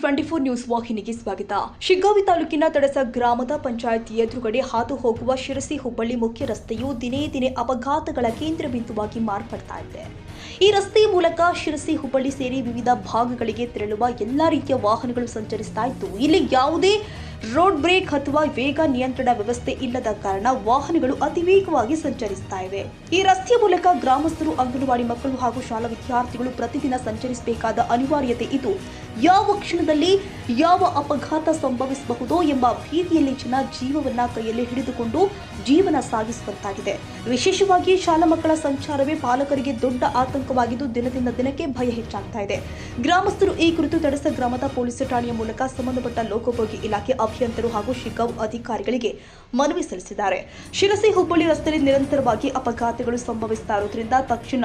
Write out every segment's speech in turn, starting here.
TV twenty four news ವಾಹಿನಿಗೆ ಸ್ವಾಗತ. ಶಿಗ್ಗಾವಿ ತಾಲೂಕಿನ ತಡಸ ಗ್ರಾಮದ ಪಂಚಾಯತ್ ಎದುರುಗಡೆ ಹಾದು ಹೋಗುವ ಶಿರಸಿ ಹುಬ್ಬಳ್ಳಿ ಮುಖ್ಯ ರಸ್ತೆಯು ದಿನೇ ದಿನೇ ಅಪಘಾತಗಳ ಕೇಂದ್ರ ಬಿಂದುವಾಗಿ ಮಾರ್ಪಡ್ತಾ ಇದೆ. ಈ ರಸ್ತೆಯ ಮೂಲಕ ಶಿರಸಿ ಹುಬ್ಬಳ್ಳಿ ಸೇರಿ ವಿವಿಧ ಭಾಗಗಳಿಗೆ ತೆರಳುವ ಎಲ್ಲಾ ರೀತಿಯ ವಾಹನಗಳು ಸಂಚರಿಸ್ತಾ ಇದ್ದು, ಇಲ್ಲಿ ಯಾವುದೇ ರೋಡ್ ಬ್ರೇಕ್ ಅಥವಾ ವೇಗ ನಿಯಂತ್ರಣ ವ್ಯವಸ್ಥೆ ಇಲ್ಲದ ಕಾರಣ ವಾಹನಗಳು ಅತಿ ವೇಗವಾಗಿ ಸಂಚರಿಸ್ತಾ ಇವೆ. ಈ ರಸ್ತೆಯ ಮೂಲಕ ಗ್ರಾಮಸ್ಥರು, ಅಂಗನವಾಡಿ ಮಕ್ಕಳು ಹಾಗೂ ಶಾಲಾ ವಿದ್ಯಾರ್ಥಿಗಳು ಪ್ರತಿದಿನ ಸಂಚರಿಸಬೇಕಾದ ಅನಿವಾರ್ಯತೆ ಇದು. ಯಾವ ಕ್ಷಣದಲ್ಲಿ ಯಾವ ಅಪಘಾತ ಸಂಭವಿಸಬಹುದೋ ಎಂಬ ಭೀತಿಯಲ್ಲಿ ಜನ ಜೀವವನ್ನ ಕೈಯಲ್ಲಿ ಹಿಡಿದುಕೊಂಡು ಜೀವನ ಸಾಗಿಸುವಂತಾಗಿದೆ. ವಿಶೇಷವಾಗಿ ಶಾಲಾ ಮಕ್ಕಳ ಸಂಚಾರವೇ ಪಾಲಕರಿಗೆ ದೊಡ್ಡ ಆತಂಕವಾಗಿದ್ದು ದಿನದಿಂದ ದಿನಕ್ಕೆ ಭಯ ಹೆಚ್ಚಾಗ್ತಾ ಇದೆ. ಗ್ರಾಮಸ್ಥರು ಈ ಕುರಿತು ತಡಸ ಗ್ರಾಮದ ಪೊಲೀಸ್ ಠಾಣೆಯ ಮೂಲಕ ಸಂಬಂಧಪಟ್ಟ ಲೋಕೋಪಯೋಗಿ ಇಲಾಖೆ ಅಭಿಯಂತರು ಹಾಗೂ ಶಿಗ್ಗಾಂವ್ ಅಧಿಕಾರಿಗಳಿಗೆ ಮನವಿ ಸಲ್ಲಿಸಿದ್ದಾರೆ. ಶಿರಸಿ ಹುಬ್ಬಳ್ಳಿ ರಸ್ತೆಯಲ್ಲಿ ನಿರಂತರವಾಗಿ ಅಪಘಾತಗಳು ಸಂಭವಿಸ್ತಾ ಇರೋದ್ರಿಂದ ತಕ್ಷಣ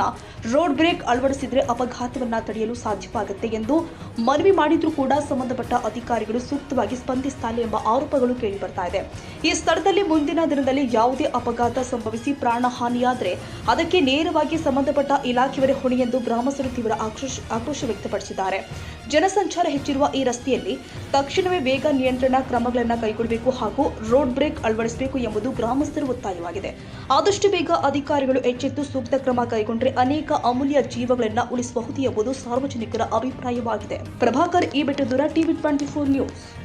ರೋಡ್ ಬ್ರೇಕ್ ಅಳವಡಿಸಿದರೆ ಅಪಘಾತವನ್ನ ತಡೆಯಲು ಸಾಧ್ಯವಾಗುತ್ತೆ ಎಂದು ಮನವಿ ಮಾಡಿದ್ರೂ ಕೂಡ ಸಂಬಂಧಪಟ್ಟ ಅಧಿಕಾರಿಗಳು ಸೂಕ್ತವಾಗಿ ಸ್ಪಂದಿಸ್ತಾರೆ ಎಂಬ ಆರೋಪಗಳು ಕೇಳಿ ಬರ್ತಾ ಇದೆ. ಈ ಸ್ಥಳದಲ್ಲಿ ಮುಂದಿನ ದಿನದಲ್ಲಿ ಯಾವುದೇ ಅಪಘಾತ ಸಂಭವಿಸಿ ಪ್ರಾಣಹಾನಿಯಾದರೆ ಅದಕ್ಕೆ ನೇರವಾಗಿ ಸಂಬಂಧಪಟ್ಟ ಇಲಾಖೆಯವರೇ ಹೊಣೆ ಎಂದು ಗ್ರಾಮಸ್ಥರು ತೀವ್ರ ಆಕ್ರೋಶ ಆಕ್ರೋಶ ವ್ಯಕ್ತಪಡಿಸಿದ್ದಾರೆ. ಜನಸಂಚಾರ ಹೆಚ್ಚಿರುವ ಈ ರಸ್ತೆಯಲ್ಲಿ ತಕ್ಷಣವೇ ವೇಗ ನಿಯಂತ್ರಣ ಕ್ರಮಗಳನ್ನು ಕೈಗೊಳ್ಳಬೇಕು ಹಾಗೂ ರೋಡ್ ಬ್ರೇಕ್ ಅಳವಡಿಸಬೇಕು ಎಂಬುದು ಗ್ರಾಮಸ್ಥರ ಒತ್ತಾಯವಾಗಿದೆ. ಆದಷ್ಟು ಬೇಗ ಅಧಿಕಾರಿಗಳು ಎಚ್ಚೆತ್ತು ಸೂಕ್ತ ಕ್ರಮ ಕೈಗೊಂಡ್ರೆ ಅನೇಕ ಅಮೂಲ್ಯ ಜೀವಗಳನ್ನು ಉಳಿಸಬಹುದು ಎಂಬುದು ಸಾರ್ವಜನಿಕರ ಅಭಿಪ್ರಾಯವಾಗಿದೆ. ಪ್ರಭಾಕರ್, ಈ Bettadur, TV twenty four news.